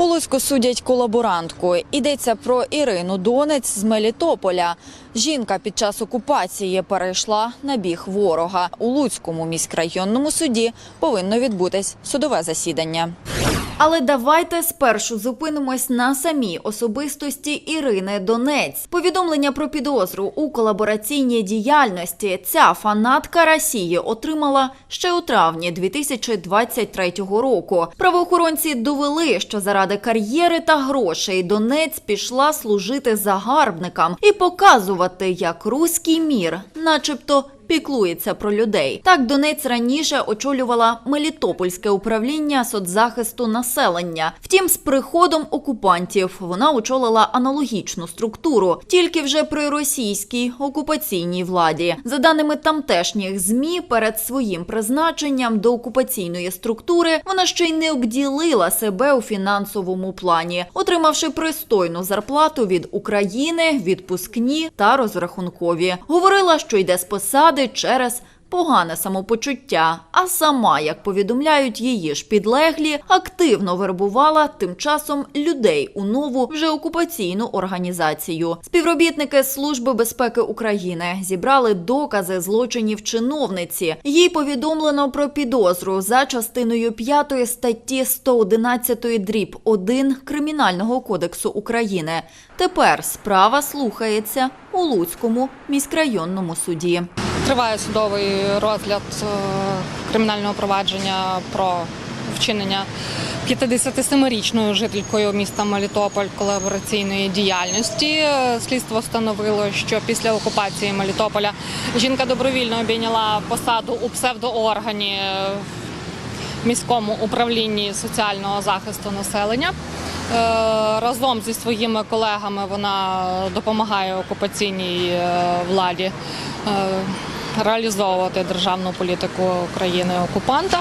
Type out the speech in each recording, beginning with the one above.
У судять колаборантку. Йдеться про Ірину Донець з Мелітополя. Жінка під час окупації перейшла на біг ворога. У Луцькому міськрайонному суді повинно відбутись судове засідання. Але давайте спершу зупинимось на самій особистості Ірини Донець. Повідомлення про підозру у колабораційній діяльності ця фанатка Росії отримала ще у травні 2023 року. Правоохоронці довели, що заради кар'єри та грошей Донець пішла служити загарбникам і показувати, як руський мір, начебто. Піклується про людей. Так Донець раніше очолювала Мелітопольське управління соцзахисту населення. Втім, з приходом окупантів вона очолила аналогічну структуру, тільки вже при російській окупаційній владі. За даними тамтешніх змі, перед своїм призначенням до окупаційної структури вона ще й не обділила себе у фінансовому плані, отримавши пристойну зарплату від України, відпускні та розрахункові. Говорила, що йде з посади через погане самопочуття. А сама, як повідомляють її ж підлеглі, активно вербувала тим часом людей у нову вже окупаційну організацію. Співробітники Служби безпеки України зібрали докази злочинів чиновниці. Їй повідомлено про підозру за частиною 5 статті 111 дріб 1 Кримінального кодексу України. Тепер справа слухається у Луцькому міськрайонному суді. Триває судовий розгляд е, кримінального провадження про вчинення 57-річною жителькою міста Мелітополь колабораційної діяльності. Е, Слідство встановило, що після окупації Мелітополя жінка добровільно обійняла посаду у псевдооргані е, в міському управлінні соціального захисту населення. Е, Разом зі своїми колегами вона допомагає окупаційній е, владі е, реалізовувати державну політику країни окупанта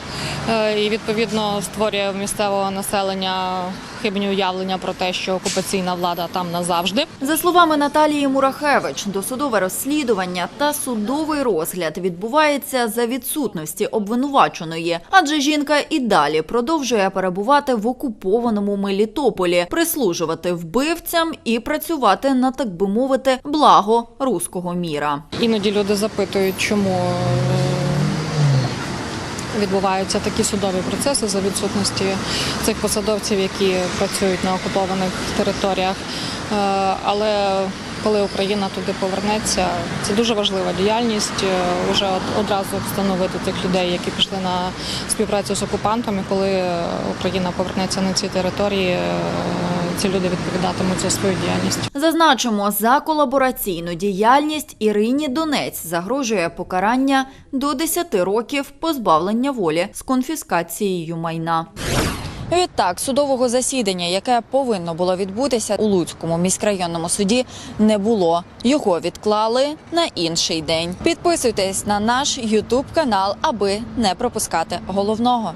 і відповідно створює в місцевого населення хибні уявлення про те, що окупаційна влада там назавжди. За словами Наталії Мурахевич, досудове розслідування та судовий розгляд відбувається за відсутності обвинуваченої, адже жінка і далі продовжує перебувати в окупованому Мелітополі, прислужувати вбивцям і працювати на так би мовити благо руського міра. Іноді люди запитують, чому відбуваються такі судові процеси за відсутності цих посадовців, які працюють на окупованих територіях. Е, Але коли Україна туди повернеться, це дуже важлива діяльність. е, Уже одразу встановити тих людей, які пішли на співпрацю з окупантом. І коли е, Україна повернеться на ці території, е, ці люди відповідатимуть за свою діяльність. Зазначимо, за колабораційну діяльність Ірині Донець загрожує покарання до 10 років позбавлення волі з конфіскацією майна. Відтак, судового засідання, яке повинно було відбутися у Луцькому міськрайонному суді, не було. Його відклали на інший день. Підписуйтесь на наш Ютуб канал, аби не пропускати головного.